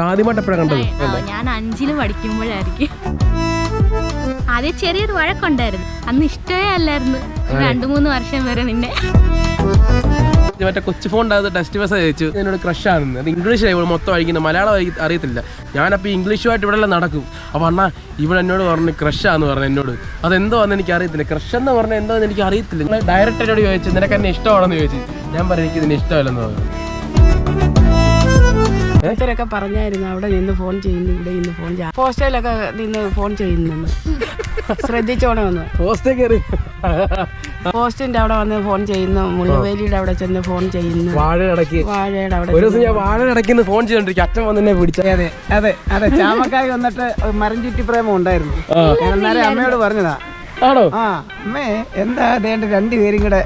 ആദ്യമായിട്ട് എപ്പോഴാണ് കണ്ടത് ഞാൻ അഞ്ചിൽ പഠിക്കുമ്പോഴായിരിക്കും. ആദ്യം ചെറിയൊരു വഴക്കുണ്ടായിരുന്നു. അന്ന് ഇഷ്ടമേ അല്ലായിരുന്നു. രണ്ടു മൂന്ന് വർഷം വരെ നിന്നെ. മറ്റേ കൊച്ചു ഫോൺ ഉണ്ടായത് ടെസ്റ്റ് മെസ്സേജ് അയച്ചു എന്നോട് ക്രഷ് ആണെന്ന്. അത് ഇംഗ്ലീഷ് മൊത്തം അയക്കുന്നത് മലയാളം അറി- അറിയത്തില്ല. ഞാനപ്പോൾ ഇംഗ്ലീഷുമായിട്ട് ഇവിടെ നടക്കും. അപ്പോൾ അണ്ണാ ഇവിടെ എന്നോട് പറഞ്ഞു ക്രഷാന്ന് പറഞ്ഞു എന്നോട്. അതെന്തോ എന്ന് എനിക്ക് അറിയത്തില്ല ക്രഷ് എന്ന് പറഞ്ഞാൽ എന്തോ എന്ന് എനിക്ക് അറിയത്തില്ല ഡയറക്റ്റ് എന്നോട് ചോദിച്ചു നിനക്ക് എന്നെ ഇഷ്ടമാണെന്ന് ചോദിച്ചു. ഞാൻ പറഞ്ഞു എനിക്ക് ഇതിന് ഇഷ്ടമല്ലെന്ന് പറഞ്ഞു. ഇവരൊക്കെ പറഞ്ഞായിരുന്നു അവിടെ നിന്ന് ഫോൺ ചെയ്യുന്നു ഇവിടെ നിന്ന് ഫോൺ ചെയ്യാം. പോസ്റ്റയിലൊക്കെ നിന്ന് ഫോൺ ചെയ്യുന്നു ശ്രദ്ധിച്ചോണമെന്ന് പോസ്റ്റേ കയറി പോസ്റ്റിന്റെ അവിടെ വന്ന് ഫോൺ ചെയ്യുന്നു മുള്ളുവേലിയുടെ അവിടെ ചെന്ന് ഫോൺ ചെയ്യുന്നു. വാഴയടക്കി വാഴയുടെ അവിടെ ഒരു ദിവസം ഞാൻ വാഴയടക്കിന്ന് ഫോൺ ചെയ്തോണ്ടിരിക്കും അച്ഛൻ പിടിച്ച. അതെ അതെ അതെ. ചാമക്കായി വന്നിട്ട് മരം ചുറ്റി പ്രേമം ഉണ്ടായിരുന്നു. എന്നാലും അമ്മയോട് പറഞ്ഞതാ. ആണോ? ആ അമ്മേ എന്താ അതേണ്ട രണ്ടുപേരും കൂടെ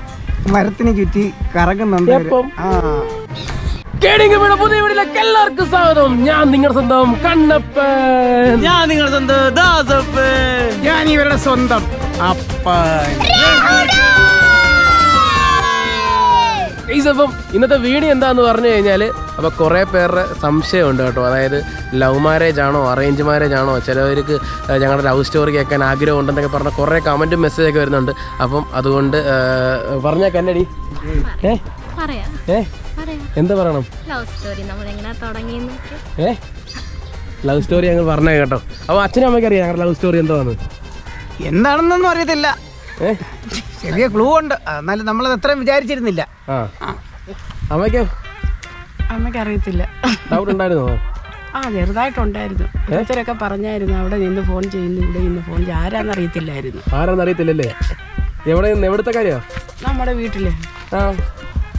മരത്തിന് ചുറ്റി കറങ്ങുന്നുണ്ട് ആ. പുതിയ വീടിലേക്ക് എല്ലാവർക്കും സ്വാഗതം. ഞാൻ നിങ്ങളുടെ സ്വന്തം കണ്ണപ്പൻ. ഞാൻ നിങ്ങളുടെ സ്വന്തം ദാസപ്പൻ. ഞാൻ ഇവരുടെ സ്വന്തം അപ്പൻ. ഗൈസ്, അപ്പം ഇന്നത്തെ വീഡിയോ എന്താന്ന് പറഞ്ഞു കഴിഞ്ഞാൽ അപ്പോൾ കുറേ പേരുടെ സംശയമുണ്ട് കേട്ടോ. അതായത് ലവ് മാരേജ് ആണോ അറേഞ്ച് മാരേജ് ആണോ? ചിലവർക്ക് ഞങ്ങളുടെ ലവ് സ്റ്റോറി കേൾക്കാൻ ആഗ്രഹം ഉണ്ടെന്നൊക്കെ പറഞ്ഞ കുറേ കമന്റും മെസ്സേജൊക്കെ വരുന്നുണ്ട്. അപ്പം അതുകൊണ്ട് പറഞ്ഞേക്കല്ലടി ഏ ഏ? പറയാം. എന്താ പറയണം? ലവ് സ്റ്റോറി നമ്മൾ എങ്ങനെ തുടങ്ങിയെന്നൊക്കെ ഏ? ലവ് സ്റ്റോറി ഞങ്ങൾ പറഞ്ഞേ കേട്ടോ. അപ്പോൾ അച്ഛനും അമ്മയ്ക്ക് അറിയാം ഞങ്ങളുടെ ലവ് സ്റ്റോറി എന്താണെന്ന്. എന്താണെന്നൊന്നും അറിയത്തില്ല. ചെറിയ ക്ലൂ ഉണ്ട്. എന്നാലും നമ്മൾ അത്രയും വിചാരിച്ചിരുന്നില്ല. ആ. അമ്മയ്ക്കോ അമ്മയ്ക്ക് അറിയത്തില്ല. ഡൗട്ട് ഉണ്ടായിരുന്നോ? ആ ചെറുതായിട്ടുണ്ടായിരുന്നു. ഇവരൊക്കെ പറഞ്ഞായിരുന്നു അവിടെ നിന്ന് ഫോൺ ചെയ്യുന്നു ഇവിടെ നിന്ന് ഫോൺ ചെയ്യും ആരാന്ന് അറിയത്തില്ലായിരുന്നു ആരാന്ന് അറിയത്തില്ലല്ലേ എവിടെ നിന്ന് എവിടുത്തെ കാര്യമാണ് നമ്മുടെ വീട്ടിലെ. ആ.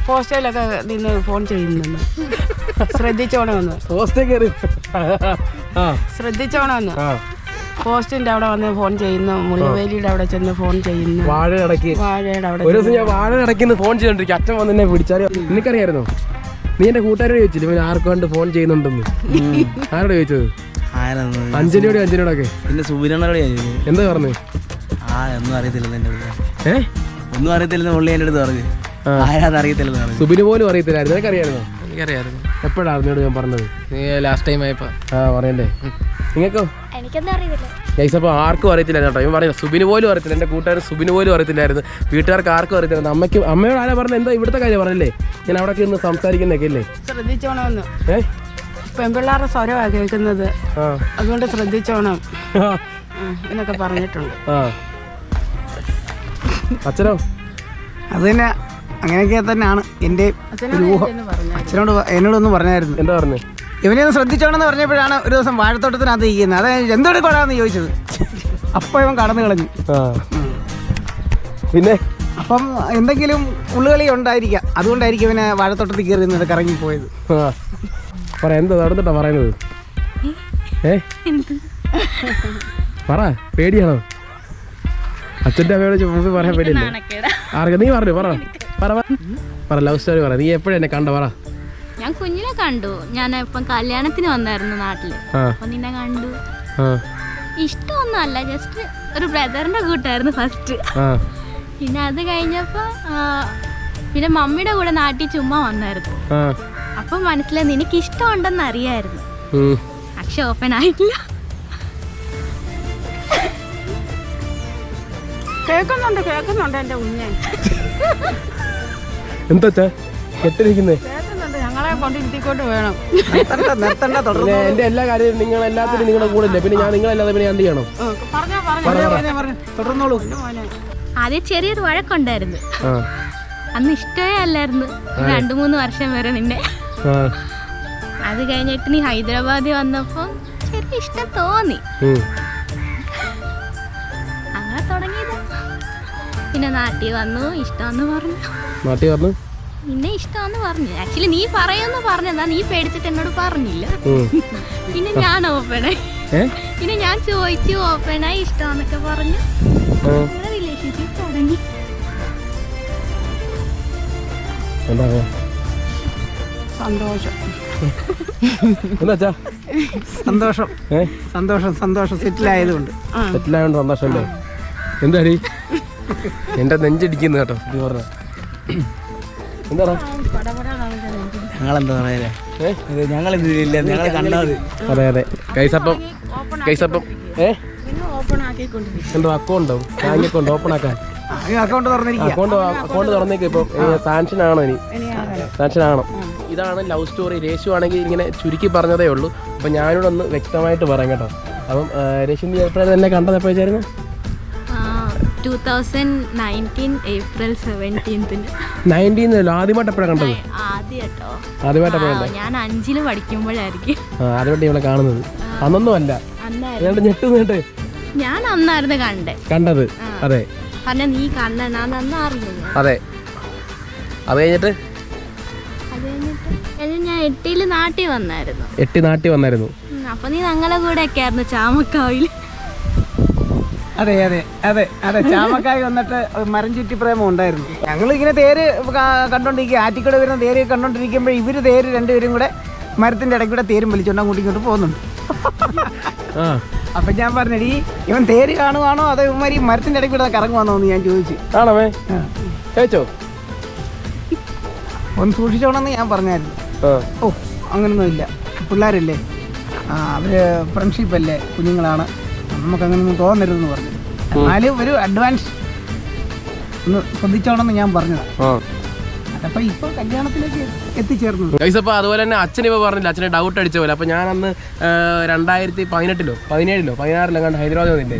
പോസ്റ്റയിലൊക്കെ നിന്ന് ഫോൺ ചെയ്യുന്നു ശ്രദ്ധിച്ചോണമെന്ന് പോസ്റ്റേ കയറി ആ. ശ്രദ്ധിച്ചോണമെന്ന് ആ. പോസ്റ്റിന്റെ അവിടെ വന്ന് ഫോൺ ചെയ്യുന്നു മുള്ളുവേലിയുടെ അവിടെ ചെന്ന് ഫോൺ ചെയ്യുന്നു. വാഴ ഇടയ്ക്ക്. വാഴയുടെ അവിടെ ഒരു ദിവസം ഞാൻ ഫോൺ ചെയ്തോണ്ടിരിക്കും. അച്ഛൻ വന്ന് എന്നെ പിടിച്ചാൽ നിനക്കറിയായിരുന്നോ? നീ എന്റെ കൂട്ടുകാരോട് ചോദിച്ചില്ല പിന്നെ ആർക്കും കണ്ട് ഫോൺ ചെയ്യുന്നുണ്ടെന്ന്? ആരോട് ചോദിച്ചത്? അഞ്ജലിയോടും അഞ്ജലിയോടൊക്കെ? പിന്നെ സുബിനോട് എന്താ പറഞ്ഞു? ആ ഒന്നും ഏ? ഒന്നും അറിയത്തില്ലെന്ന് പുള്ളി എന്റെ അടുത്ത് പറഞ്ഞു. ആരാന്ന് അറിയത്തില്ലെന്ന് പറഞ്ഞു. സുബിന് പോലും അറിയത്തില്ലായിരുന്നു. നിനക്കറിയായിരുന്നോ എനിക്കറിയായിരുന്നു. എപ്പോഴാണ് അറിഞ്ഞോട് ഞാൻ പറഞ്ഞത്? നീ ലാസ്റ്റ് ടൈം ആയപ്പോ. ആ പറയണ്ടേ? നിങ്ങൾക്കോ എനിക്കൊന്നും അറിയില്ല ഗൈസ് അപ്പോൾ ആർക്കും അറിയത്തില്ല കേട്ടോ. ഇവൻ പറയുന്നത് സുബിന് പോലും അറിയത്തില്ല. എന്റെ കൂട്ടുകാർ സുബിന് പോലും അറിയത്തില്ലായിരുന്നു. വീട്ടുകാർക്ക് ആർക്കും അറിയത്തില്ല അമ്മയ്ക്ക് അമ്മയോട് ആരാ പറഞ്ഞത്? എന്താ ഇവിടുത്തെ കാര്യം പറഞ്ഞല്ലേ? ഞാൻ അവിടെ ഇരുന്ന് സംസാരിക്കുന്നൊക്കെ അല്ലേ ശ്രദ്ധിച്ചോണമെന്ന് ഏ? പെൺപിള്ളേരുടെ സ്വരമാണ് കേൾക്കുന്നത്. ആ. അതുകൊണ്ട് ശ്രദ്ധിച്ചോണം. എന്നൊക്കെ പറഞ്ഞിട്ടുണ്ട്. അച്ഛനോ? അത് തന്നെ അങ്ങനെയൊക്കെ തന്നെയാണ് എന്റെ ഒരു ഊഹം അച്ഛനോട് എന്നോടൊന്നും പറഞ്ഞായിരുന്നു. എന്താ പറഞ്ഞു? ഇവനെ ഒന്ന് ശ്രദ്ധിച്ചോണെന്ന് പറഞ്ഞപ്പോഴാണ് ഒരു ദിവസം വാഴത്തോട്ടത്തിനകത്ത് ഇരിക്കുന്നത്. അതായത് എന്തെടുക്കോടാന്ന് ചോദിച്ചത്. അപ്പം ഇവൻ കടന്നു കളഞ്ഞു. പിന്നെ? അപ്പം എന്തെങ്കിലും ഉള്ളുകളി ഉണ്ടായിരിക്കാം. അതുകൊണ്ടായിരിക്കും ഇവനെ വാഴത്തോട്ടത്തിൽ കയറി നിന്നിട്ട് കറങ്ങി പോയത് പറ എന്താ പറയുന്നത്? ഏ? പറ പേടിയാണോ? അച്ഛന്റെ അമ്മയോട് പറയാൻ പേടിയല്ലേ? നാണക്കേടാ. ആർക്കും? നീ പറഞ്ഞു പറ. പറ പറ. ലവ് സ്റ്റോറി പറ. നീ എപ്പോഴും എന്നെ കണ്ട? പറ. ഞാൻ കുഞ്ഞിനെ കണ്ടു. ഞാൻ ഇപ്പം കല്യാണത്തിന് വന്നായിരുന്നു നാട്ടിൽ. അപ്പൊ നിന്നെ കണ്ടു. ആ. ഇഷ്ടമൊന്നും അല്ല ജസ്റ്റ് ഒരു ബ്രദറിന്റെ കൂട്ടായിരുന്നു ഫസ്റ്റ് പിന്നെ അത് കഴിഞ്ഞപ്പോ പിന്നെ മമ്മിയുടെ കൂടെ നാട്ടിൽ ചുമ്മാ വന്നായിരുന്നു. അപ്പൊ മനസ്സിലായി നിനക്ക് ഇഷ്ടമുണ്ടെന്ന് അറിയായിരുന്നു. പക്ഷെ ഓപ്പൺ ആയിട്ടില്ല. കേൾക്കുന്നുണ്ട് കേൾക്കുന്നുണ്ട് എന്റെ കുഞ്ഞെ. എന്താ കെട്ടിരിക്കുന്നേ. എന്റെ എല്ലാ കാര്യവും നിങ്ങൾ എല്ലാത്തിനും നിങ്ങളുടെ കൂടെ ഇല്ലേ പിന്നെ ഞാൻ നിങ്ങളല്ലാതെ പിന്നെ ഞാൻ എന്ത് ചെയ്യണം? പറഞ്ഞോ പറഞ്ഞോ, പറഞ്ഞോ, പറഞ്ഞോ. തുടർന്നോളൂ. ആദ്യം ചെറിയൊരു വഴക്കുണ്ടായിരുന്നു. അന്ന് ഇഷ്ടമേ അല്ലായിരുന്നു. രണ്ടു മൂന്ന് വർഷം വരെ നിന്നെ. അത് കഴിഞ്ഞിട്ട് നീ ഹൈദരാബാദിൽ വന്നപ്പോ ചെറിയ ഇഷ്ടം തോന്നി. അങ്ങനെ തുടങ്ങിയത്. പിന്നെ നാട്ടിൽ വന്നു ഇഷ്ടമെന്ന് പറഞ്ഞു. നാട്ടിൽ പറഞ്ഞു? നിന്നെ ഇഷ്ടമാന്ന് പറഞ്ഞു. ആക്ച്വലി നീ പറയുമെന്ന് പറഞ്ഞതാ നീ പേടിച്ചിട്ട് എന്നോട് പറഞ്ഞില്ല. പിന്നെ ഞാൻ ഓപ്പണായി പിന്നെ ഞാൻ ചോദിച്ചു ഓപ്പണായി ഇഷ്ടമാന്നൊക്കെ പറഞ്ഞു. റിലേഷൻഷിപ്പ് തുടങ്ങി. സന്തോഷം. സന്തോഷം. സന്തോഷം സന്തോഷം. സെറ്റിൽ ആയതുകൊണ്ട്. സെറ്റിലായോണ്ട് സന്തോഷമല്ലേ എന്താടി? എന്റെ നെഞ്ചടിക്കുന്നു കേട്ടോ പറഞ്ഞ ഞങ്ങളെന്താ പറയാ? ഏ? ഇത് ഞങ്ങൾ ഇതിലില്ല ഞങ്ങൾ കണ്ടാത്. അതെ അതെ. കൈസപ്പം കൈസപ്പം ഏ? ഓപ്പൺ ആക്കിക്കൊണ്ടിരിക്കും എന്തോ അക്കൗണ്ടോ ബാങ്ക് അക്കൗണ്ട് ഓപ്പൺ ആക്കാൻ. അക്കൗണ്ട് അക്കൗണ്ട് അക്കൗണ്ട് തുറന്നേക്ക് ഇപ്പം. സാൻഷൻ ആണോ ഇനി? സാൻഷൻ ആണോ ഇതാണ് ലവ് സ്റ്റോറി രേശു ആണെങ്കിൽ ഇങ്ങനെ ചുരുക്കി പറഞ്ഞതേ ഉള്ളൂ. അപ്പം ഞാനിവിടെ ഒന്ന് വ്യക്തമായിട്ട് പറയാം കേട്ടോ. അപ്പം രേശു നീ എപ്പോഴാണ് എന്നെ കണ്ടത് എപ്പോഴായിരുന്നു ടൂ തൗസൻഡ് നയന്റീൻ ഏപ്രിൽ സെവന്റീൻത്തിന് നയന്റീൻ ആദ്യമായിട്ട് എപ്പോഴാണ് കണ്ടത്? ആദ്യമായിട്ട്? എപ്പോഴാണ് ഞാൻ അഞ്ചിൽ പഠിക്കുമ്പോഴായിരിക്കും. ആ ആദ്യമായിട്ട് ഇവിടെ കാണുന്നത്. അന്നൊന്നും അല്ല. അന്നായിരുന്നു. ഞാൻ അന്നായിരുന്നു കണ്ടേ കണ്ടത്. അതെ. കാരണം നീ കണ്ണനാന്ന് അന്ന് അറിയുന്നു അതെ. കഴിഞ്ഞിട്ട്? ഞാൻ എട്ടിൽ നാട്ടിൽ വന്നായിരുന്നു. എട്ടി നാട്ടി വന്നായിരുന്നു. അപ്പൊ നീ ഞങ്ങളെ കൂടെ ഒക്കെ ആയിരുന്നു ചാമക്കാവിൽ അതെ അതെ അതെ അതെ. ചാമക്കായ വന്നിട്ട് മരം ചുറ്റി പ്രേമം ഉണ്ടായിരുന്നു. ഞങ്ങൾ ഇങ്ങനെ തേര് കണ്ടോണ്ടിരിക്കുക. ആറ്റിക്കൂടെ വരുന്ന തേര് കണ്ടോണ്ടിരിക്കുമ്പോൾ ഇവർ തേര് രണ്ടുപേരും കൂടെ മരത്തിന്റെ ഇടയ്ക്ക് കൂടെ തേരും വലിച്ചോണ്ട് അങ്ങോട്ടും ഇങ്ങോട്ട് പോകുന്നുണ്ട്. അപ്പൊ ഞാൻ പറഞ്ഞടി ഇവൻ തേര് കാണുവാണോ അതോ ഇവന്മാർ ഈ മരത്തിന്റെ ഇടയ്ക്ക് കൂടെ കറങ്ങുവാണോ എന്ന് ഞാൻ ചോദിച്ചു. ആണോ ഒന്ന് സൂക്ഷിച്ചോണെന്ന് ഞാൻ പറഞ്ഞായിരുന്നു. ഓ അങ്ങനൊന്നും ഇല്ല. പിള്ളേരല്ലേ? ആ അവർ ഫ്രണ്ട്ഷിപ്പ് അല്ലേ? കുഞ്ഞുങ്ങളാണ്. നമുക്ക് അങ്ങനെയൊന്നും തോന്നരുതെന്ന് പറഞ്ഞു. എന്നാലും ഒരു അഡ്വാൻസ് ഒന്ന് ശ്രദ്ധിച്ചോണമെന്ന് ഞാൻ പറഞ്ഞതാണ് ആ. അതപ്പോ ഇപ്പൊ കല്യാണത്തിലേക്ക് എത്തിച്ചേർന്നത് ഗൈസ് അപ്പോൾ അതുപോലെ തന്നെ അച്ഛൻ ഇപ്പോൾ പറഞ്ഞില്ല അച്ഛനെ ഡൗട്ട് അടിച്ച പോലെ. അപ്പോൾ ഞാൻ അന്ന് രണ്ടായിരത്തി പതിനെട്ടിലോ പതിനേഴിലോ പതിനാറിലോ കണ്ട് ഹൈദരാബാദ് വന്നില്ലേ?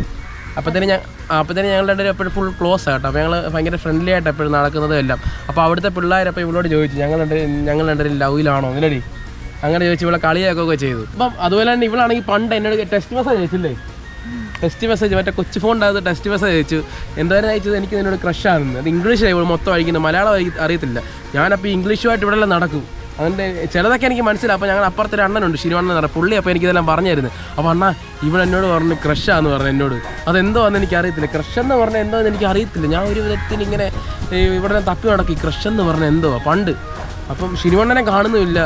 തന്നെ ഞാൻ അപ്പോഴത്തേനും ഞങ്ങൾ രണ്ടുപേരും എപ്പോഴും ഫുൾ ക്ലോസ് ആട്ടോ അപ്പോൾ ഞങ്ങൾ ഭയങ്കര ഫ്രണ്ട്ലി ആയിട്ട് എപ്പോഴും നടക്കുന്നതും എല്ലാം. അപ്പോൾ അവിടുത്തെ പിള്ളേർ അപ്പോൾ ഇവളോട് ചോദിച്ചു ഞങ്ങൾ രണ്ട് ഞങ്ങൾ രണ്ടുപേരും ലവിലാണോ അങ്ങനെ അങ്ങനെ ചോദിച്ചു ഇവളെ കളിയാക്കുകയൊക്കെ ചെയ്തു. അപ്പം അതുപോലെ തന്നെ ഇവളാണെങ്കിൽ പണ്ട് എന്നോട് ടെസ്റ്റ് മെസ്സേജ് അയച്ചില്ലേ? ടെസ്റ്റ് മെസ്സേജ് മറ്റേ കൊച്ചു ഫോണിന്റെ ടെസ്റ്റ് മെസ്സേജ് അയച്ചു. എന്തായാലും അയച്ചത് എനിക്ക് നിന്നോട് ക്രഷ് ആണെന്ന്. അത് ഇംഗ്ലീഷ് മൊത്തം അയക്കുന്നത് മലയാളം അറി- അറിയത്തില്ല. ഞാനപ്പോൾ ഇംഗ്ലീഷുമായിട്ട് ഇവിടെ നടക്കും. അതിന്റെ ചിലതൊക്കെ എനിക്ക് മനസ്സിലായി. അപ്പോൾ ഞങ്ങൾ അപ്പുറത്തൊരു അണ്ണനുണ്ട് ശിരുവണ്ണൻ എന്ന് പറഞ്ഞാൽ പുള്ളി അപ്പോൾ എനിക്കിതെല്ലാം പറഞ്ഞായിരുന്നു. അപ്പോൾ അണ്ണാ ഇവിടെ എന്നോട് പറഞ്ഞു ക്രഷാന്ന് പറഞ്ഞു എന്നോട്. അതെന്തോ എന്ന് എനിക്ക് അറിയത്തില്ല ക്രഷ് എന്ന് പറഞ്ഞാൽ എന്തോ എന്ന് എനിക്ക് അറിയത്തില്ല ഞാൻ ഒരു വിധത്തിൽ ഇങ്ങനെ ഇവിടെ തപ്പി നടക്കി. ക്രഷ് എന്ന് പറഞ്ഞാൽ എന്തോ? പണ്ട് അപ്പം ശിരുവണ്ണനെ കാണുന്നുമില്ല.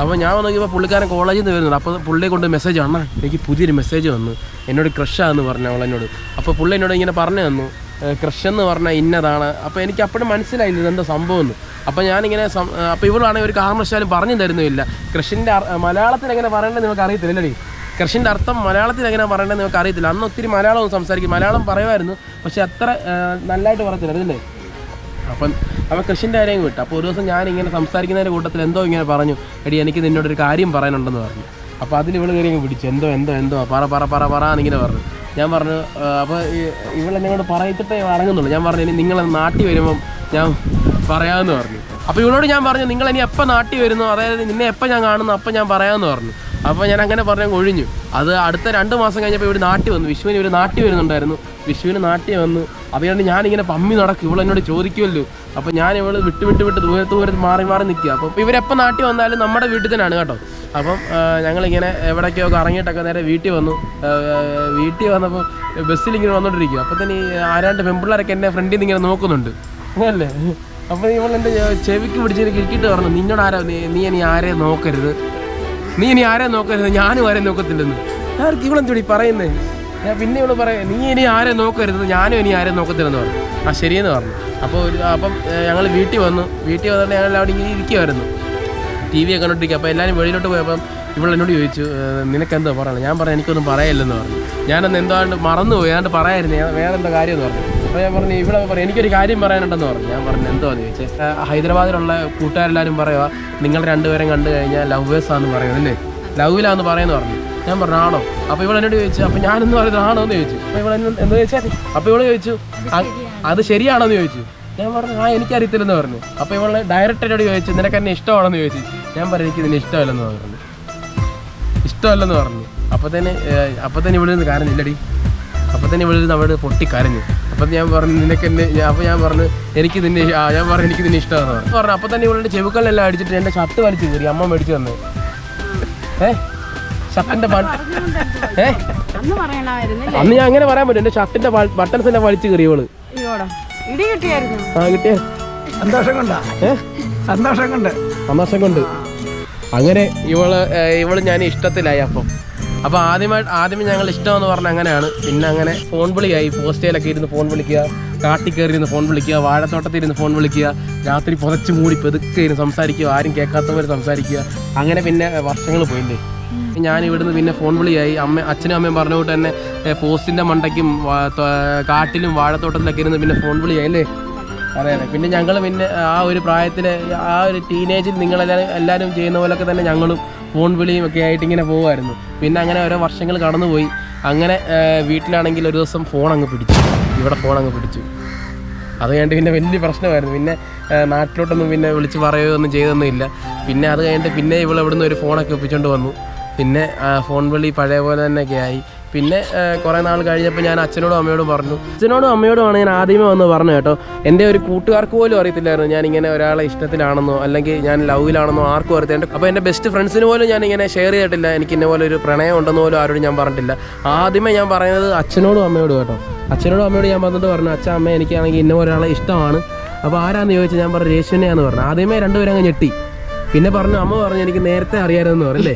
അപ്പോൾ ഞാൻ നോക്കിയപ്പോൾ പുള്ളിക്കാരൻ കോളേജിൽ നിന്ന് വരുന്നുണ്ട്. അപ്പോൾ പുള്ളിയെ കൊണ്ട് മെസ്സേജ് അണ്ണാ എനിക്ക് പുതിയൊരു മെസ്സേജ് വന്നു. എന്നോട് ക്രഷാന്ന് പറഞ്ഞു അവൾ എന്നോട്. അപ്പോൾ പുള്ളി എന്നോട് ഇങ്ങനെ പറഞ്ഞു തന്നു. ക്രഷ് എന്ന് പറഞ്ഞാൽ ഇന്നതാണ്. അപ്പോൾ എനിക്ക് അപ്പോഴും മനസ്സിലായില്ല ഇതെന്താ സംഭവം എന്ന് അപ്പോൾ ഞാനിങ്ങനെ അപ്പോൾ ഇവളാണെങ്കിൽ ഒരു കാരണവശാലും പറഞ്ഞു തരുന്നില്ല ക്രഷിന്റെ മലയാളത്തിൽ എങ്ങനെ പറയേണ്ടത് നിങ്ങൾക്ക് അറിയത്തില്ല അല്ലേ? കൃഷിന്റെ അർത്ഥം മലയാളത്തിൽ എങ്ങനെ പറയേണ്ടത് നിങ്ങൾക്ക് അറിയത്തില്ല. അന്ന് ഒത്തിരി മലയാളം സംസാരിക്കും. മലയാളം പറയുമായിരുന്നു. പക്ഷെ അത്ര നല്ലതായിട്ട് പറയത്തില്ല അതില്ലേ അപ്പം അവൻ കൃഷിന്റെ കാര്യം വിട്ടു. അപ്പോൾ ഒരു ദിവസം ഞാൻ ഇങ്ങനെ സംസാരിക്കുന്നതിന്റെ കൂട്ടത്തിൽ എന്തോ ഇങ്ങനെ പറഞ്ഞു. എടി എനിക്ക് നിന്നോട് ഒരു കാര്യം പറയാനുണ്ടെന്ന് പറഞ്ഞു. അപ്പോൾ അതിൽ ഇവൾ കയറി പിടിച്ചു. എന്തോ എന്തോ എന്തോ. പറ പറ പറ പറ എന്നിങ്ങനെ പറഞ്ഞു. ഞാൻ പറഞ്ഞു അപ്പോൾ ഇവൾ എന്നോട് പറയിച്ചിട്ടേ അടങ്ങുന്നുള്ളൂ ഞാൻ പറഞ്ഞു ഇനി നിങ്ങൾ നാട്ടിൽ വരുമ്പം ഞാൻ പറയാമെന്ന് പറഞ്ഞു. അപ്പോൾ ഇവളോട് ഞാൻ പറഞ്ഞു നിങ്ങൾ ഇനി എപ്പോൾ നാട്ടിൽ വരുന്നു? അതായത് നിന്നെ എപ്പോൾ ഞാൻ കാണുന്നു? അപ്പം ഞാൻ പറയാമെന്ന് പറഞ്ഞു. അപ്പോൾ ഞാൻ അങ്ങനെ പറഞ്ഞു ഒഴിഞ്ഞു. അത് അടുത്ത രണ്ട് മാസം കഴിഞ്ഞപ്പോൾ ഇവിടെ നാട്ടിൽ വന്നു. വിഷുവിന് ഇവർ നാട്ടിൽ വരുന്നുണ്ടായിരുന്നു. വിഷുവിന് നാട്ടിൽ വന്നു. അതുകൊണ്ട് ഞാനിങ്ങനെ പമ്മി നടക്കും. ഇവളെന്നോട് ചോദിക്കുമല്ലോ അപ്പോൾ ഞാൻ ഇവൾ വിട്ട് വിട്ട് വിട്ട് ദൂരത്ത് ദൂരത്ത് മാറി മാറി നിൽക്കുക അപ്പോൾ ഇവരെപ്പോൾ നാട്ടിൽ വന്നാലും നമ്മുടെ വീട്ടിൽ തന്നെയാണ് കേട്ടോ. അപ്പം ഞങ്ങളിങ്ങനെ എവിടേക്കോ ഒക്കെ ഇറങ്ങിയിട്ടൊക്കെ നേരെ വീട്ടിൽ വന്നു. വീട്ടിൽ വന്നപ്പോൾ ബസ്സിൽ ഇങ്ങനെ വന്നോണ്ടിരിക്കും അപ്പോൾ തന്നെ ആരാണ്ട് പെമ്പിള്ളേരൊക്കെ എന്നെ ഫ്രണ്ടിൽ നിന്ന് ഇങ്ങനെ നോക്കുന്നുണ്ട്. അല്ലേ? അപ്പോൾ എന്റെ ചെവിക്ക് പിടിച്ചതിന് കിരിക്കിട്ട് പറഞ്ഞു നിന്നോട് ആരാ നീ നീ ഇനി ആരെയും നോക്കരുത്. നീ ഇനി ആരെ നോക്കരുത്. ഞാനും ആരെയും നോക്കത്തില്ലെന്ന്. ആർക്ക് ഇവളെന്തോടി പറയുന്നേ? ഞാൻ പിന്നെ ഇവൾ പറയാം നീ ഇനി ആരെയും നോക്കരുത്? ഞാനും ഇനി ആരെയും നോക്കത്തില്ലെന്ന് പറഞ്ഞു. ആ ശരിയെന്ന് പറഞ്ഞു. അപ്പോൾ ഒരു അപ്പം ഞങ്ങൾ വീട്ടിൽ വന്നു. വീട്ടിൽ വന്നിട്ട് ഞങ്ങൾ അവിടെ ഇങ്ങനെ ഇരിക്കുമായിരുന്നു ടി വി ഒക്കെ കണ്ടോണ്ടിരിക്കുക. അപ്പോൾ എല്ലാവരും വെളിയിലോട്ട് പോയപ്പം ഇവൾ എന്നോട് ചോദിച്ചു നിനക്കെന്തോ പറയണം ഞാൻ പറഞ്ഞു എനിക്കൊന്നും പറയല്ലെന്ന് പറഞ്ഞു. ഞാനന്ന് എന്താണ്ട് മറന്നുപോയി. ഏതാണ്ട് പറയായിരുന്നു. ഞാൻ വേറെ എന്തോ കാര്യം എന്ന് പറഞ്ഞു. അപ്പോൾ ഞാൻ പറഞ്ഞു ഇവിടെ പറഞ്ഞു എനിക്കൊരു കാര്യം പറയാനുണ്ടെന്ന് പറഞ്ഞു. ഞാൻ പറഞ്ഞു എന്തോ എന്ന് ചോദിച്ചത് ഹൈദരാബാദിലുള്ള കൂട്ടുകാരെല്ലാവരും പറയുക നിങ്ങൾ രണ്ടുപേരും കണ്ടു കഴിഞ്ഞാൽ ലവേഴ്സ് ആണെന്ന് പറയുന്നത് അല്ലേ? ലവിലാന്ന് പറയുന്നു പറഞ്ഞു. ഞാൻ പറഞ്ഞു ആണോ? അപ്പോൾ ഇവൾ എന്നോട് ചോദിച്ചു അപ്പോൾ ഞാനെന്ന് പറയുന്നത് ആണോ? എന്ന് ചോദിച്ചു. അപ്പോൾ ഇവൾ എന്താ ചോദിച്ചാൽ അപ്പോൾ ഇവൾ ചോദിച്ചു അത് ശരിയാണോ? എന്ന് ചോദിച്ചു. ഞാൻ പറഞ്ഞു ആ എനിക്കറിയത്തില്ലെന്ന് പറഞ്ഞു. അപ്പോൾ ഇവൾ ഡയറക്റ്റ് എന്നോട് ചോദിച്ചു നിനക്ക് എന്നെ ഇഷ്ടമാണെന്ന് ചോദിച്ചു. ഞാൻ പറഞ്ഞു എനിക്ക് ഇതിന് ഇഷ്ടമല്ലെന്ന് പറഞ്ഞു. ഇഷ്ടമല്ലെന്ന് പറഞ്ഞു. അപ്പോൾ തന്നെ അപ്പോൾ തന്നെ ഇവിടെ നിന്ന് കാരണില്ലടി അപ്പോൾ തന്നെ ഇവിടെ നിന്ന് അവിടെ പൊട്ടി കരഞ്ഞു അപ്പം ഞാൻ പറഞ്ഞു നിനക്ക് എന്നെ അപ്പോൾ ഞാൻ പറഞ്ഞു എനിക്ക് നിന്നെ ഞാൻ പറഞ്ഞു എനിക്ക് നിന്നെ ഇഷ്ടമാണെന്ന് പറഞ്ഞു. പറഞ്ഞു അപ്പോൾ തന്നെ ഇവളുടെ ചെവുക്കല്ലെല്ലാം അടിച്ചിട്ട് എന്റെ ഷർട്ട് വലിച്ചു കയറി അമ്മ മേടിച്ചു തന്നെ. ഏ? ഷർട്ടിന്റെ ഏ? അന്ന് ഞാൻ അങ്ങനെ പറയാൻ പറ്റും എന്റെ ഷർട്ടിന്റെ ബട്ടൺസ് എല്ലാം വലിച്ചു കയറിയോൾ ആ കിട്ടിയ? സന്തോഷം കൊണ്ടാ? സന്തോഷം കൊണ്ട്. സന്തോഷം കൊണ്ട്. അങ്ങനെ ഇവൾ ഇവൾ ഞാൻ ഇഷ്ടത്തിലായി അപ്പം. അപ്പോൾ ആദ്യമായിട്ട് ആദ്യമേ ഞങ്ങൾ ഇഷ്ടമെന്ന് പറഞ്ഞ അങ്ങനെയാണ്. പിന്നെ അങ്ങനെ ഫോൺ വിളിയായി. പോസ്റ്റയിലൊക്കെ ഇരുന്ന് ഫോൺ വിളിക്കുക. കാട്ടിൽ കയറി ഇരുന്ന് ഫോൺ വിളിക്കുക. വാഴത്തോട്ടത്തിൽ ഇരുന്ന് ഫോൺ വിളിക്കുക. രാത്രി പുതച്ച് മൂടി പെതുക്കെ ഇരുന്ന് സംസാരിക്കുക. ആരും കേൾക്കാത്തവർ സംസാരിക്കുക. അങ്ങനെ പിന്നെ വർഷങ്ങൾ പോയില്ലേ. ഞാൻ ഇവിടുന്ന് പിന്നെ ഫോൺ വിളിയായി. അമ്മ അച്ഛനും അമ്മയും പറഞ്ഞ കൊണ്ട് തന്നെ പോസ്റ്റിന്റെ മണ്ടയ്ക്കും കാട്ടിലും വാഴത്തോട്ടത്തിലൊക്കെ ഇരുന്ന് പിന്നെ ഫോൺ വിളിയായി അല്ലേ? അതെ അതെ പിന്നെ ഞങ്ങൾ പിന്നെ ആ ഒരു പ്രായത്തിൽ ആ ഒരു ടീനേജിൽ നിങ്ങളെല്ലാവരും എല്ലാവരും ചെയ്യുന്ന പോലൊക്കെ തന്നെ ഞങ്ങളും ഫോൺ വിളിയും ഒക്കെ ആയിട്ട് ഇങ്ങനെ പോകുമായിരുന്നു പിന്നെ അങ്ങനെ ഓരോ വർഷങ്ങൾ കടന്നുപോയി. അങ്ങനെ വീട്ടിലാണെങ്കിൽ ഒരു ദിവസം ഫോൺ അങ്ങ് പിടിച്ചു. ഇവിടെ ഫോൺ അങ്ങ് പിടിച്ചു. അത് കഴിഞ്ഞിട്ട് പിന്നെ വലിയ പ്രശ്നമായിരുന്നു. പിന്നെ നാട്ടിലോട്ടൊന്നും പിന്നെ വിളിച്ച് പറയുകയോ ഒന്നും ചെയ്തൊന്നും ഇല്ല പിന്നെ അത് കഴിഞ്ഞിട്ട് പിന്നെ ഇവിടെ ഇവിടുന്ന് ഒരു ഫോണൊക്കെ ഒപ്പിച്ചുകൊണ്ട് വന്നു. പിന്നെ ഫോൺ വിളി പഴയ പോലെ തന്നെയൊക്കെ ആയി. പിന്നെ കുറേ നാൾ കഴിഞ്ഞപ്പോൾ ഞാൻ അച്ഛനോടും അമ്മയോടും പറഞ്ഞു. അച്ഛനോടും അമ്മയോടുമാണ് ഞാൻ ആദ്യമേ വന്ന് പറഞ്ഞു കേട്ടോ. എന്റെ ഒരു കൂട്ടുകാർക്ക് പോലും അറിയത്തില്ലായിരുന്നു ഞാൻ ഇങ്ങനെ ഒരാളെ ഇഷ്ടത്തിലാണെന്നോ അല്ലെങ്കിൽ ഞാൻ ലവിലാണെന്നോ ആർക്കും അറിയത്തില്ല. അപ്പോൾ എന്റെ ബെസ്റ്റ് ഫ്രണ്ട്സിന് പോലും ഞാൻ ഇങ്ങനെ ഷെയർ ചെയ്തിട്ടില്ല. എനിക്ക് ഇന്ന പോലെ ഒരു പ്രണയം ഉണ്ടെന്ന് പോലും ആരോടും ഞാൻ പറഞ്ഞിട്ടില്ല. ആദ്യമേ ഞാൻ പറയുന്നത് അച്ഛനോടും അമ്മയോടും കേട്ടോ. അച്ഛനോടും അമ്മയോടും ഞാൻ പറഞ്ഞിട്ട് പറഞ്ഞു അച്ഛൻ അമ്മ എനിക്കാണെങ്കിൽ ഇന്ന ഒരാളെ ഇഷ്ടമാണ്. അപ്പോൾ ആരാന്ന് ചോദിച്ചാൽ ഞാൻ പറഞ്ഞു രേശുവിനെയാന്ന് പറഞ്ഞു. ആദ്യമേ രണ്ടുപേരും അങ്ങ് ഞെട്ടി. പിന്നെ പറഞ്ഞു അമ്മ പറഞ്ഞു എനിക്ക് നേരത്തെ അറിയാമായിരുന്നു പറഞ്ഞല്ലേ?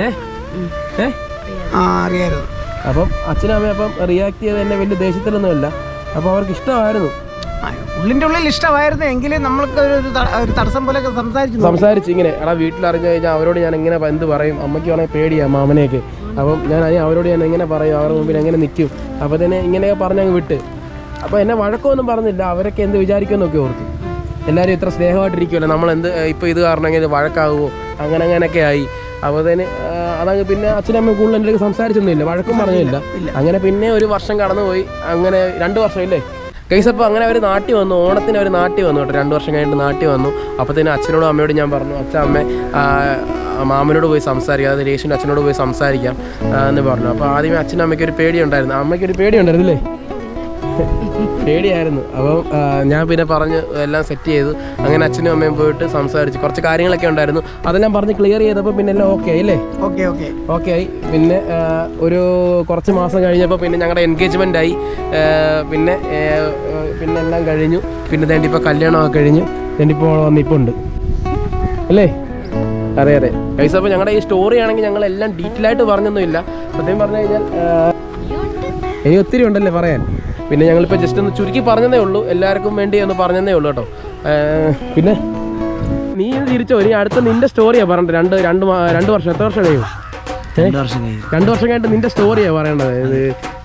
ഏ? അറിയായിരുന്നു. അപ്പം അച്ഛനും അമ്മയും അപ്പം റിയാക്ട് ചെയ്ത് എന്നെ വലിയ ദേഷ്യത്തിലൊന്നുമല്ല. അപ്പോൾ അവർക്ക് ഇഷ്ടമായിരുന്നു ഉള്ളിന്റെ ഉള്ളിൽ ഇഷ്ടമായിരുന്നു എങ്കിലും നമ്മൾക്ക് ഒരു തടസ്സം പോലെ സംസാരിച്ചു സംസാരിച്ചു ഇങ്ങനെ എടാ വീട്ടിൽ അറിഞ്ഞു കഴിഞ്ഞാൽ അവരോട് ഞാൻ എങ്ങനെ എന്ത് പറയും? അമ്മയ്ക്ക് വേണമെങ്കിൽ പേടിയാ മാമനെയൊക്കെ. അപ്പം ഞാൻ അതിന് അവരോട് ഞാൻ എങ്ങനെ പറയും? അവരുടെ മുമ്പിൽ എങ്ങനെ നിൽക്കും? അപ്പോൾ തന്നെ ഇങ്ങനെയൊക്കെ പറഞ്ഞങ്ങ് വിട്ട്. അപ്പോൾ എന്നെ വഴക്കമൊന്നും പറഞ്ഞില്ല അവരൊക്കെ എന്ത് വിചാരിക്കുമെന്നൊക്കെ ഓർത്തു. എല്ലാവരും ഇത്ര സ്നേഹമായിട്ടിരിക്കുമല്ലോ നമ്മൾ എന്ത് ഇപ്പോൾ ഇത് കാരണം ഇങ്ങനെ വഴക്കാകുമോ അങ്ങനെ അങ്ങനെയൊക്കെ ആയി. അപ്പോൾ തന്നെ അതങ്ങ് പിന്നെ അച്ഛനമ്മ കൂടുതൽ എന്റെ അടുത്ത് സംസാരിച്ചൊന്നുമില്ല. വഴക്കും പറഞ്ഞില്ല. അങ്ങനെ പിന്നെ ഒരു വർഷം കടന്നുപോയി. അങ്ങനെ രണ്ട് വർഷം ഇല്ലേ കേസ് അപ്പോൾ അങ്ങനെ അവർ നാട്ടിൽ വന്നു. ഓണത്തിന് അവർ നാട്ടിൽ വന്നു കേട്ടോ. രണ്ട് വർഷം കഴിഞ്ഞിട്ട് നാട്ടിൽ വന്നു. അപ്പോഴത്തേനും അച്ഛനോടും അമ്മയോടും ഞാൻ പറഞ്ഞു അച്ഛൻ അമ്മ മാമനോട് പോയി സംസാരിക്കാം. അതായത് രേഷിന്റെ അച്ഛനോട് പോയി സംസാരിക്കാം. എന്ന് പറഞ്ഞു. അപ്പോൾ ആദ്യമേ അച്ഛനും അമ്മയ്ക്ക് ഒരു പേടിയുണ്ടായിരുന്നു. അമ്മയ്ക്ക് ഒരു പേടിയുണ്ടായിരുന്നു അല്ലേ പേടിയായിരുന്നു. അപ്പം ഞാൻ പിന്നെ പറഞ്ഞ് എല്ലാം സെറ്റ് ചെയ്തു. അങ്ങനെ അച്ഛനും അമ്മയും പോയിട്ട് സംസാരിച്ചു കുറച്ച് കാര്യങ്ങളൊക്കെ ഉണ്ടായിരുന്നു. അതെല്ലാം പറഞ്ഞ് ക്ലിയർ ചെയ്തപ്പോൾ പിന്നെ എല്ലാം ഓക്കെ ആയില്ലേ? ഓക്കെ ഓക്കെ ഓക്കെ ആയി. പിന്നെ ഒരു കുറച്ച് മാസം കഴിഞ്ഞപ്പോൾ പിന്നെ ഞങ്ങളുടെ എൻഗേജ്മെന്റ് ആയി. പിന്നെ പിന്നെ എല്ലാം കഴിഞ്ഞു. പിന്നെ തേണ്ടി ഇപ്പോൾ കല്യാണമൊക്കെ കഴിഞ്ഞു. തേണ്ടി ഇപ്പോൾ വന്നിപ്പോൾ ഉണ്ട് അല്ലേ? അതെ അതെ. കൈസ അപ്പോൾ ഞങ്ങളുടെ ഈ സ്റ്റോറി ആണെങ്കിൽ ഞങ്ങൾ എല്ലാം ഡീറ്റെയിൽ ആയിട്ട് പറഞ്ഞൊന്നുമില്ല. സത്യം പറഞ്ഞു കഴിഞ്ഞാൽ ഇനി ഒത്തിരി ഉണ്ടല്ലേ പറയാൻ? പിന്നെ ഞങ്ങളിപ്പോൾ ജസ്റ്റ് ഒന്ന് ചുരുക്കി പറഞ്ഞതേ ഉള്ളൂ. എല്ലാവർക്കും വേണ്ടി ഒന്ന് പറഞ്ഞതേ ഉള്ളൂ കേട്ടോ. പിന്നെ നീ ഇത് തിരിച്ചോ ഇനി അടുത്ത നിന്റെ സ്റ്റോറിയാണ് പറഞ്ഞത് രണ്ട് രണ്ട് രണ്ട് വർഷം എത്ര വർഷം കഴിയും? രണ്ട് വർഷം രണ്ടു വർഷം കഴിഞ്ഞിട്ട് നിന്റെ സ്റ്റോറിയാ പറയേണ്ടത്.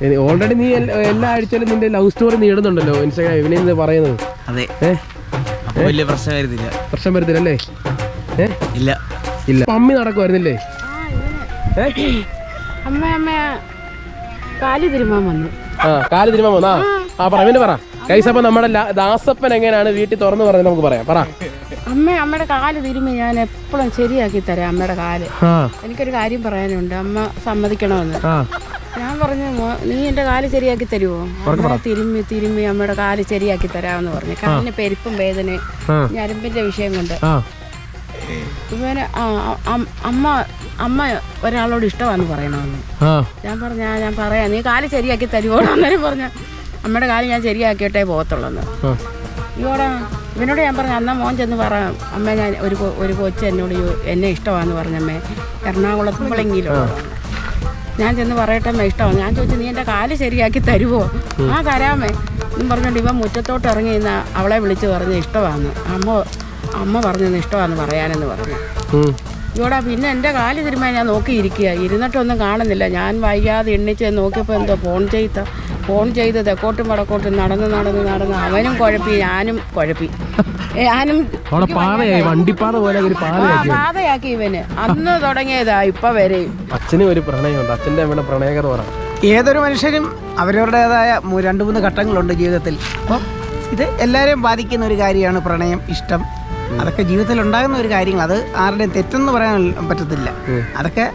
ഇത് ഓൾറെഡി നീ എല്ലാ ആഴ്ചയിലും നിന്റെ ലവ് സ്റ്റോറി നീ ഇടുന്നുണ്ടല്ലോ ഇൻസ്റ്റാഗ്രാം ഇവനെ ഇത് പറയുന്നത്? അതെ. വലിയ പ്രശ്നം വരുന്നില്ല. പ്രശ്നം വരത്തില്ലല്ലേ ഏ? ഇല്ല. ഇല്ല. അമ്മി നടക്കുമായിരുന്നില്ലേ ഏ അമ്മ അമ്മ കാലി തിരുമാൻ വന്നു. ആ കാൽ തിരുമാൻ വന്നാ ആ പറ പിന്നെ പറ. കൈസപ്പ നമ്മുടെ ദാസപ്പൻ എങ്ങനെയാണ് വീട്ടിൽ തുറന്നു പറഞ്ഞത് നമുക്ക് പറയാം. പറ. അമ്മ അമ്മയുടെ കാൽ തിരുമ്മി ഞാൻ എപ്പോഴും ശരിയാക്കി തരാം അമ്മയുടെ കാൽ. എനിക്കൊരു കാര്യം പറയാനുണ്ട്. അമ്മ സമ്മതിക്കണമെന്ന് ഞാൻ പറഞ്ഞു നീ എന്റെ കാൽ ശരിയാക്കി തരുമോ അമ്മ തിരുമ്മി തിരുമ്മി അമ്മയുടെ കാൽ ശരിയാക്കി തരാമെന്ന് പറഞ്ഞു. കാലിന് പെരുപ്പും വേദനയും ഞരമ്പിന്റെ വിഷയം കൊണ്ട്. ഇവന് അമ്മ അമ്മ ഒരാളോട് ഇഷ്ടമാന്ന് പറയണമെന്ന് ഞാൻ പറഞ്ഞ ഞാൻ പറയാം. നീ കാൽ ശരിയാക്കി തരുവോളൂ അന്നേരം പറഞ്ഞ അമ്മയുടെ കാൽ ഞാൻ ശരിയാക്കിയിട്ടേ പോകത്തുള്ളെന്ന്. ഇവിടെ ഇവനോട് ഞാൻ പറഞ്ഞു അന്നാ മോൻ ചെന്ന് പറ അമ്മ ഞാൻ ഒരു ഒരു കൊച്ച് എന്നോട് എന്നെ ഇഷ്ടമാന്ന് പറഞ്ഞമ്മേ എറണാകുളത്ത് കുമ്പളെങ്കിലോ ഞാൻ ചെന്ന് പറയട്ടെ അമ്മ ഇഷ്ടമാണ്. ഞാൻ ചോദിച്ചു നീ എന്റെ കാൽ ശരിയാക്കി തരുവോ? ആ തരാമേ. എന്നും പറഞ്ഞോണ്ട് ഇവൻ മുറ്റത്തോട്ട് ഇറങ്ങി നിന്ന് അവളെ വിളിച്ച് പറഞ്ഞ് ഇഷ്ടമാന്ന് അമ്മ അമ്മ പറഞ്ഞെന്ന് ഇഷ്ടമാണെന്ന് പറയാനെന്ന് പറഞ്ഞു. ഇയോടാ പിന്നെ എന്റെ കാൽ തിരുമാൻ ഞാൻ നോക്കിയിരിക്കുക ഇരുന്നിട്ടൊന്നും കാണുന്നില്ല. ഞാൻ വൈകാതെ എണ്ണിച്ച് നോക്കിയപ്പോൾ എന്തോ ഫോൺ ചെയ്ത ഫോൺ ചെയ്ത് തെക്കോട്ടും വടക്കോട്ടും നടന്ന് നടന്ന് നടന്ന് അവനും കുഴപ്പി ഞാനും കുഴപ്പി. ഞാനും വണ്ടിപ്പാത പോലെ പാതയാക്കി ഇവന്. അന്ന് തുടങ്ങിയതാ ഇപ്പൊ വരെയും അച്ഛനും ഒരു പ്രണയമുണ്ട്. അച്ഛന്റെ അമ്മയുടെ പ്രണയകഥ പറ. ഏതൊരു മനുഷ്യനും അവരവരുടേതായ രണ്ടു രണ്ട് മൂന്ന് ഘട്ടങ്ങളുണ്ട് ജീവിതത്തിൽ. അപ്പം ഇത് എല്ലാവരെയും ബാധിക്കുന്ന ഒരു കാര്യമാണ് പ്രണയം ഇഷ്ടം. അതൊക്കെ ജീവിതത്തിൽ ഉണ്ടാകുന്ന ഒരു കാര്യങ്ങൾ. അത് ആരുടെയും തെറ്റെന്ന് പറയാൻ പറ്റത്തില്ല. അതൊക്കെ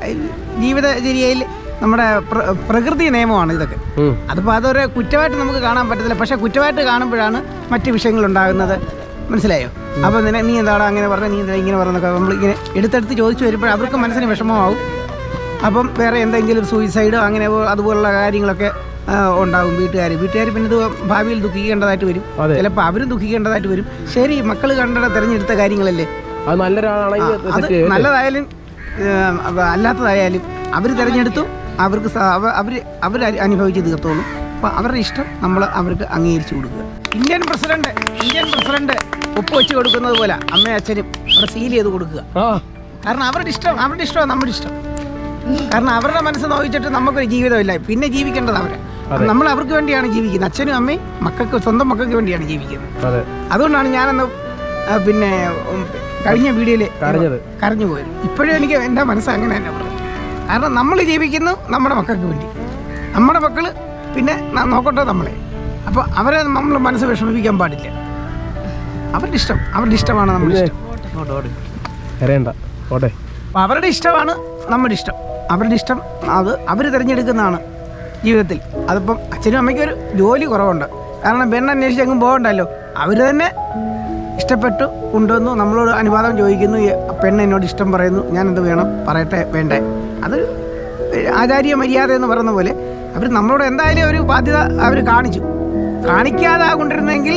ജീവിതചര്യയിൽ നമ്മുടെ പ്രകൃതി നിയമമാണ് ഇതൊക്കെ. അതിപ്പോൾ അതൊരു കുറ്റമായിട്ട് നമുക്ക് കാണാൻ പറ്റത്തില്ല. പക്ഷേ കുറ്റമായിട്ട് കാണുമ്പോഴാണ് മറ്റു വിഷയങ്ങൾ ഉണ്ടാകുന്നത് മനസ്സിലായോ അപ്പോൾ നിന നീ എന്താടാ അങ്ങനെ പറഞ്ഞത് നീ എന്താ ഇങ്ങനെ പറഞ്ഞൊക്കെ നമ്മൾ ഇങ്ങനെ എടുത്തെടുത്ത് ചോദിച്ചു വരുമ്പോൾ അവർക്ക് മനസ്സിന് വിഷമമാവും. അപ്പം വേറെ എന്തെങ്കിലും സൂയിസൈഡോ അങ്ങനെ അതുപോലുള്ള കാര്യങ്ങളൊക്കെ ഉണ്ടാവും ഉണ്ടാകും വീട്ടുകാർ വീട്ടുകാർ പിന്നെ ഇത് ഭാവിയിൽ ദുഃഖിക്കേണ്ടതായിട്ട് വരും. ചിലപ്പോൾ അവരും ദുഃഖിക്കേണ്ടതായിട്ട് വരും. ശരി മക്കൾ കണ്ടട തിരഞ്ഞെടുത്ത കാര്യങ്ങളല്ലേ? അത് നല്ലതായാലും അല്ലാത്തതായാലും അവർ തിരഞ്ഞെടുത്തു അവർക്ക് അവർ അവർ അവർ അനുഭവിച്ച് തീർത്തോളും. അപ്പോൾ അവരുടെ ഇഷ്ടം നമ്മൾ അവർക്ക് അംഗീകരിച്ചു കൊടുക്കുക. ഇന്ത്യൻ പ്രസിഡന്റ് ഇന്ത്യൻ പ്രസിഡന്റ് ഒപ്പുവെച്ച് കൊടുക്കുന്നത് പോലെ അമ്മയും അച്ഛനും അവിടെ സീൽ ചെയ്ത് കൊടുക്കുക. കാരണം അവരുടെ ഇഷ്ടം അവരുടെ ഇഷ്ടമാണ് നമ്മുടെ ഇഷ്ടം. കാരണം അവരുടെ മനസ്സ് നോക്കിച്ചിട്ട് നമുക്കൊരു ജീവിതമില്ല. പിന്നെ ജീവിക്കേണ്ടത് അവരെ. നമ്മൾ അവർക്ക് വേണ്ടിയാണ് ജീവിക്കുന്നത്. അച്ഛനും അമ്മയും മക്കൾക്ക് സ്വന്തം മക്കൾക്ക് വേണ്ടിയാണ് ജീവിക്കുന്നത്. അതുകൊണ്ടാണ് ഞാനന്ന് പിന്നെ കഴിഞ്ഞ വീഡിയോയിൽ കരഞ്ഞത്. കരഞ്ഞു പോയത്. ഇപ്പോഴും എനിക്ക് എന്റെ മനസ്സ് അങ്ങനെ തന്നെ പറഞ്ഞു കാരണം നമ്മൾ ജീവിക്കുന്നു നമ്മുടെ മക്കൾക്ക് വേണ്ടി. നമ്മുടെ മക്കൾ പിന്നെ നോക്കട്ടെ നമ്മളെ. അപ്പോൾ അവരെ നമ്മൾ മനസ്സ് വിഷമിപ്പിക്കാൻ പാടില്ല. അവരുടെ ഇഷ്ടം. അവരുടെ ഇഷ്ടമാണ് നമ്മുടെ ഇഷ്ടം. ഓട്ടെ അവരുടെ ഇഷ്ടമാണ് നമ്മുടെ ഇഷ്ടം. അവരുടെ ഇഷ്ടം അത് അവർ തിരഞ്ഞെടുക്കുന്നതാണ് ജീവിതത്തിൽ. അതിപ്പം അച്ഛനും അമ്മയ്ക്കും ഒരു ജോലി കുറവുണ്ട്. കാരണം പെണ്ണ് അന്വേഷിച്ച് എങ്ങും പോകണ്ടല്ലോ. അവർ തന്നെ ഇഷ്ടപ്പെട്ടു കൊണ്ടുവന്നു നമ്മളോട് അനുവാദം ചോദിക്കുന്നു പെണ്ണ് എന്നോട് ഇഷ്ടം പറയുന്നു ഞാൻ എന്ത് വേണം പറയട്ടെ വേണ്ടേ. അത് ആചാര്യ മര്യാദ എന്ന് പറയുന്ന പോലെ അവർ നമ്മളോട് എന്തായാലും ഒരു ബാധ്യത അവർ കാണിച്ചു. കാണിക്കാതെ കൊണ്ടിരുന്നെങ്കിൽ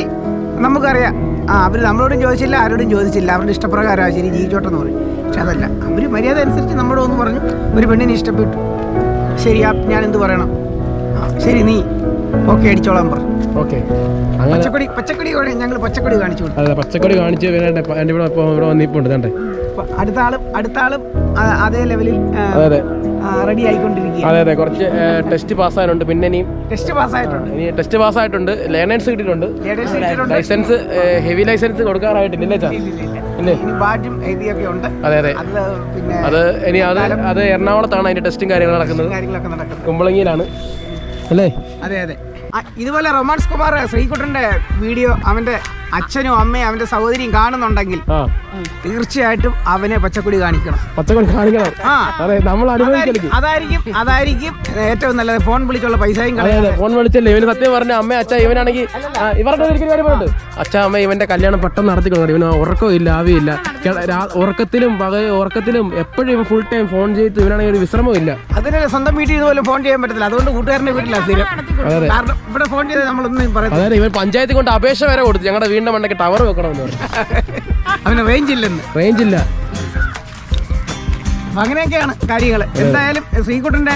നമുക്കറിയാം ആ അവർ നമ്മളോടും ചോദിച്ചില്ല ആരോടും ചോദിച്ചില്ല. അവരുടെ ഇഷ്ടപ്രകാരമാണ് ശരി ജീവിച്ചോട്ടെന്ന് പറയും. പക്ഷെ അതല്ല അവർ മര്യാദ അനുസരിച്ച് നമ്മളോട് ഒന്ന് പറഞ്ഞു ഒരു പെണ്ണിനെ ഇഷ്ടപ്പെട്ടു. ശരി ആ ഞാൻ എന്ത് പറയണം? ശരി നീ ഓക്കെ അടിച്ചോളാം പറഞ്ഞു ഓക്കെ. പച്ചക്കടി പച്ചക്കൊടി പച്ചക്കൊടി ഞങ്ങൾ പച്ചക്കൊടി കാണിച്ചു അതെ പച്ചക്കറി കാണിച്ച് എന്റെ ഇവിടെ ഇപ്പോൾ ഇവിടെ വന്നിപ്പോണ്ട് കണ്ടേ അടുത്ത ആളും അടുത്ത ആളും അതേ ലെവലിൽ റെഡി ആയിക്കൊണ്ടിരിക്കുക അതെ അതെ. കുറച്ച് ടെസ്റ്റ് പാസ്സായിട്ടുണ്ട് പിന്നെ ഇനി ടെസ്റ്റ് പാസ്സായിട്ടുണ്ട് ഇനി ടെസ്റ്റ് പാസ്സായിട്ടുണ്ട് ലേണേഴ്സ് കിട്ടിയിട്ടുണ്ട്. ലൈസൻസ് ഹെവി ലൈസൻസ് കൊടുക്കാറായിട്ടില്ല അതെ അതെ. അത് ഇനി അത് അത് എറണാകുളത്താണ് അതിന്റെ ടെസ്റ്റും കാര്യങ്ങളും നടക്കുന്നത്. കുമ്പളങ്ങിയിലാണ്. അല്ലേ? അതെ അതെ. ഇതുപോലെ റൊമാൻസ് കുമാർ ശ്രീകുട്ടന്റെ വീഡിയോ അവന്റെ അച്ഛനും അമ്മയും അവന്റെ സഹോദരിയും കാണുന്നുണ്ടെങ്കിൽ തീർച്ചയായിട്ടും അവനെ പച്ചക്കൊടി കാണിക്കണം. പച്ചക്കൊടി കാണിക്കണം. ആ. അതെ നമ്മൾ അതായിരിക്കും അതായിരിക്കും ഏറ്റവും നല്ലത്. ഫോൺ വിളിച്ചുള്ള പൈസയും ഫോൺ വിളിച്ചല്ലേ? ഇവന് സത്യം പറഞ്ഞ അമ്മ അച്ഛ ഇവനാണെങ്കിൽ ഇവരുടെ അച്ഛ അമ്മ ഇവന്റെ കല്യാണം പെട്ടെന്ന് നടത്തി കൊടുക്കണം ഇവന് ഉറക്കവും ഇല്ല ആവില്ല ഉറക്കത്തിലും പക ഉറക്കത്തിലും എപ്പോഴും ഇവൻ ഫുൾ ടൈം ഫോൺ ചെയ്ത് ഇവനാണെങ്കിൽ ഒരു വിശ്രമവും ഇല്ല. അതിന് സ്വന്തം വീട്ടിൽ ഇതുപോലെ ഫോൺ ചെയ്യാൻ പറ്റത്തില്ല. അതുകൊണ്ട് കൂട്ടുകാരന്റെ വീട്ടിലാണ് സ്ഥിരം. അതെ കാരണം ഇവിടെ ഫോൺ ചെയ്ത് നമ്മളൊന്നും പറയാം അതായത് ഇവൻ പഞ്ചായത്തിൽ കൊണ്ട് അപേക്ഷ വരെ കൊടുത്തു. ഞങ്ങളുടെ വീടിന്റെ മണ്ടയ്ക്ക് ടവർ വെക്കണമെന്ന് പറഞ്ഞു. അവന് റേഞ്ച് ഇല്ലെന്ന്. റേഞ്ച് ഇല്ല. അങ്ങനെയൊക്കെയാണ് കാര്യങ്ങൾ എന്തായാലും ശ്രീകുട്ടന്റെ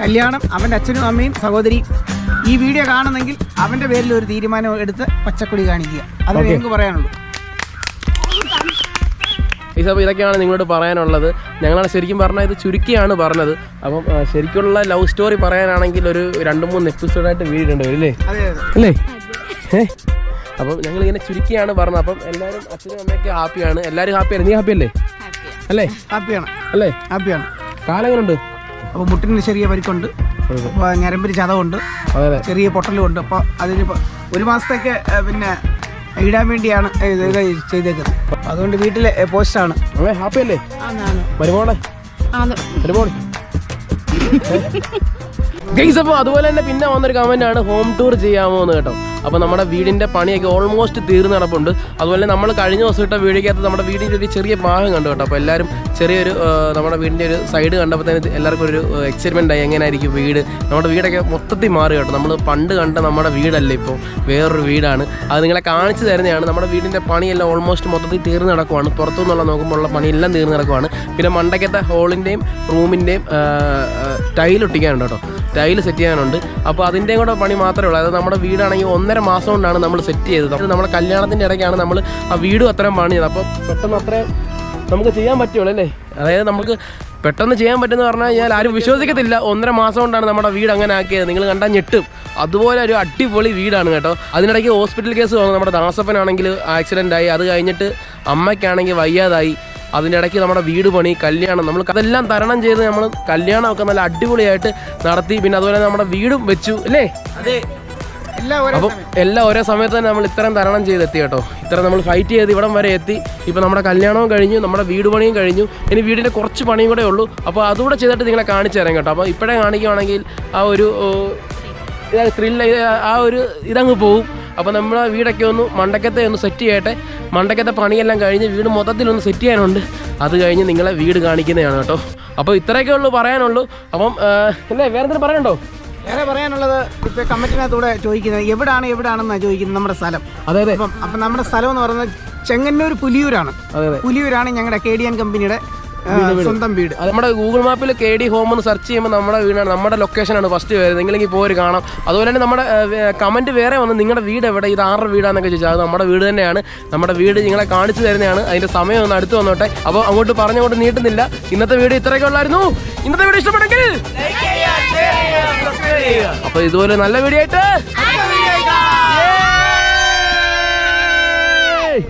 കല്യാണം അവന്റെ അച്ഛനും അമ്മയും സഹോദരിയും ഈ വീഡിയോ കാണുന്നെങ്കിൽ അവന്റെ പേരിൽ ഒരു തീരുമാനം എടുത്ത് പച്ചക്കൊടി കാണിക്കുക. അത് ഞങ്ങൾക്ക് പറയാനുള്ളൂ. ഈ സഭ ഇതൊക്കെയാണ് നിങ്ങളോട് പറയാനുള്ളത്. ഞങ്ങളാണ് ശരിക്കും പറഞ്ഞാൽ ഇത് ചുരുക്കിയാണ് പറഞ്ഞത്. അപ്പം ശരിക്കുള്ള ലവ് സ്റ്റോറി പറയാനാണെങ്കിൽ ഒരു രണ്ട് മൂന്ന് എപ്പിസോഡായിട്ട് വീടുണ്ട് വരും അല്ലേ അല്ലേ ഏ? അപ്പം ഞങ്ങൾ ഇങ്ങനെ ചുരുക്കിയാണ് പറഞ്ഞത്. അപ്പം എല്ലാവരും അച്ഛനും അമ്മയൊക്കെ ഹാപ്പിയാണ്. എല്ലാവരും ഹാപ്പിയാണ്. നീ ഹാപ്പി അല്ലേ അല്ലേ? ഹാപ്പിയാണ്. അല്ലേ? ഹാപ്പിയാണ്. കാലങ്ങളുണ്ട് അപ്പൊ അപ്പോൾ മുട്ടിന് ചെറിയ പരിക്കുണ്ട്. ഞരമ്പിന് ചതവുണ്ട്. ചെറിയ പൊട്ടലും ഉണ്ട്. അപ്പോൾ അതിന് ഒരു മാസത്തേക്ക് പിന്നെ ഇടാൻ വേണ്ടിയാണ് ഇത് ചെയ്തേക്കുന്നത്. അതുകൊണ്ട് വീട്ടിലെ പോസ്റ്റ് ആണ് ഹാപ്പി അല്ലേ വരുമോളെ ഗൈസ് അപ്പോൾ അതുപോലെ തന്നെ പിന്നെ വന്നൊരു കമന്റ് ആണ്. ഹോം ടൂർ ചെയ്യാമോ എന്ന് കേട്ടോ. അപ്പോൾ നമ്മുടെ വീടിന്റെ പണിയൊക്കെ ഓൾമോസ്റ്റ് തീർന്നു നടപ്പുണ്ട് അതുപോലെ നമ്മൾ കഴിഞ്ഞ ദിവസം ഇട്ട വീടിക്കകത്ത് നമ്മുടെ വീടിന്റെ ഒരു ചെറിയ ഭാഗം കണ്ടു കേട്ടോ. അപ്പോൾ എല്ലാവരും ചെറിയൊരു നമ്മുടെ വീടിന്റെ ഒരു സൈഡ് കണ്ടപ്പോൾ തന്നെ എല്ലാവർക്കും ഒരു എക്സൈറ്റ്മെന്റ് ആയി. എങ്ങനെയായിരിക്കും വീട്? നമ്മുടെ വീടൊക്കെ മൊത്തത്തിൽ മാറി കേട്ടോ. നമ്മൾ പണ്ട് കണ്ട നമ്മുടെ വീടല്ല ഇപ്പോൾ വേറൊരു വീടാണ്. അത് നിങ്ങളെ കാണിച്ചു തരുന്നതാണ്. നമ്മുടെ വീടിന്റെ പണിയെല്ലാം ഓൾമോസ്റ്റ് മൊത്തത്തിൽ തീർന്നു നടക്കുവാണ് പുറത്തു നിന്നുള്ള നോക്കുമ്പോഴുള്ള പണിയെല്ലാം തീർന്നു നടക്കുവാണ് പിന്നെ മണ്ടക്കത്തെ ഹോളിന്റെയും റൂമിന്റെയും ടൈൽ ഒട്ടിക്കാനുണ്ട് കേട്ടോ. ടൈൽ സെറ്റ് ചെയ്യാനുണ്ട്. അപ്പോൾ അതിന്റെയും കൂടെ പണി മാത്രമേ ഉള്ളൂ. അതായത് നമ്മുടെ വീടാണെങ്കിൽ ഒന്നര മാസം കൊണ്ടാണ് നമ്മൾ സെറ്റ് ചെയ്തത്. അപ്പോൾ നമ്മുടെ കല്യാണത്തിന്റെ ഇടയ്ക്കാണ് നമ്മൾ ആ വീടും അത്രയും പണിയത് അപ്പോൾ പെട്ടെന്ന് അത്രയും നമുക്ക് ചെയ്യാൻ പറ്റുള്ളൂ അല്ലേ? അതായത് നമുക്ക് പെട്ടെന്ന് ചെയ്യാൻ പറ്റുമെന്ന് പറഞ്ഞു കഴിഞ്ഞാൽ ആരും വിശ്വസിക്കത്തില്ല. ഒന്നര മാസം കൊണ്ടാണ് നമ്മുടെ വീട് അങ്ങനെ ആക്കിയത്. നിങ്ങൾ കണ്ടാൽ ഞെട്ടും. അതുപോലെ ഒരു അടിപൊളി വീടാണ് കേട്ടോ. അതിനിടയ്ക്ക് ഹോസ്പിറ്റൽ കേസ് വന്നു. നമ്മുടെ ദാസപ്പനാണെങ്കിൽ ആക്സിഡന്റ് ആയി. അത് കഴിഞ്ഞിട്ട് അമ്മയ്ക്കാണെങ്കിൽ വയ്യാതായി. അതിന്റെ ഇടയ്ക്ക് നമ്മുടെ വീട് പണി കല്യാണം നമ്മൾ അതെല്ലാം തരണം ചെയ്ത് നമ്മൾ കല്യാണമൊക്കെ നല്ല അടിപൊളിയായിട്ട് നടത്തി. പിന്നെ അതുപോലെ നമ്മുടെ വീടും വെച്ചു അല്ലേ? അതെ. അപ്പം എല്ലാം ഒരേ സമയത്ത് തന്നെ നമ്മൾ ഇത്രയും തരണം ചെയ്തെത്തി കേട്ടോ. ഇത്ര നമ്മൾ ഫൈറ്റ് ചെയ്ത് ഇവിടം വരെ എത്തി. ഇപ്പം നമ്മുടെ കല്യാണവും കഴിഞ്ഞു നമ്മുടെ വീട് പണിയും കഴിഞ്ഞു. ഇനി വീടിന്റെ കുറച്ച് പണിയും കൂടെ ഉള്ളൂ. അപ്പോൾ അതുകൂടെ ചെയ്തിട്ട് നിങ്ങളെ കാണിച്ചു തരാം കേട്ടോ. അപ്പോൾ ഇപ്പോഴേ കാണിക്കുകയാണെങ്കിൽ ആ ഒരു ത്രില്ല ആ ഒരു ഇതങ്ങ് പോവും. അപ്പോൾ നമ്മൾ വീടൊക്കെ ഒന്ന് മണ്ടക്കത്തെ ഒന്ന് സെറ്റ് ചെയ്യട്ടെ. മണ്ടക്കത്തെ പണിയെല്ലാം കഴിഞ്ഞ് വീട് മൊത്തത്തിലൊന്ന് സെറ്റ് ചെയ്യാനുണ്ട്. അത് കഴിഞ്ഞ് നിങ്ങളെ വീട് കാണിക്കുന്നതാണ് കേട്ടോ. അപ്പോൾ ഇത്രയൊക്കെ ഉള്ളൂ പറയാനുള്ളൂ. അപ്പം അല്ലേ വേറെ എന്തെങ്കിലും പറയണ്ടോ? വേറെ പറയാനുള്ളത് ഇപ്പൊ കമ്മിറ്റിനകത്തൂടെ ചോദിക്കുന്നത് എവിടാണ് എവിടാണെന്നാണ് ചോദിക്കുന്നത് നമ്മുടെ സ്ഥലം. അതെ അതെ. അപ്പം അപ്പം നമ്മുടെ സ്ഥലം എന്ന് പറയുന്നത് ചെങ്ങന്നൂർ പുലിയൂരാണ്. അതെ അതെ. പുലിയൂരാണ് ഞങ്ങളുടെ കെ ഡി എൻ കമ്പനിയുടെ സ്വന്തം വീട്. നമ്മുടെ ഗൂഗിൾ മാപ്പിൽ കെ ഡി ഹോം എന്ന് സെർച്ച് ചെയ്യുമ്പോൾ നമ്മുടെ വീടാണ് നമ്മുടെ ലൊക്കേഷനാണ് ഫസ്റ്റ് വരുന്നത്. നിങ്ങളെങ്കിൽ പോയി കാണാം. അതുപോലെ തന്നെ നമ്മുടെ കമന്റ് വേറെ വന്ന്. നിങ്ങളുടെ വീട് എവിടെ? ഇത് ആരുടെ വീടാന്നൊക്കെ ചോദിച്ചാൽ അത് നമ്മുടെ വീട് തന്നെയാണ്. നമ്മുടെ വീട് നിങ്ങളെ കാണിച്ചു തരുന്നതാണ്. അതിന്റെ സമയം ഒന്ന് അടുത്ത് വന്നോട്ടെ. അപ്പോൾ അങ്ങോട്ട് പറഞ്ഞുകൊണ്ട് നീട്ടുന്നില്ല. ഇന്നത്തെ വീട് ഇത്രയൊക്കെ ഉള്ളായിരുന്നു. ഇന്നത്തെ വീട് ഇഷ്ടപ്പെട്ടെങ്കിൽ അപ്പൊ ഇതുപോലെ നല്ല വീഡിയോ ആയിട്ട്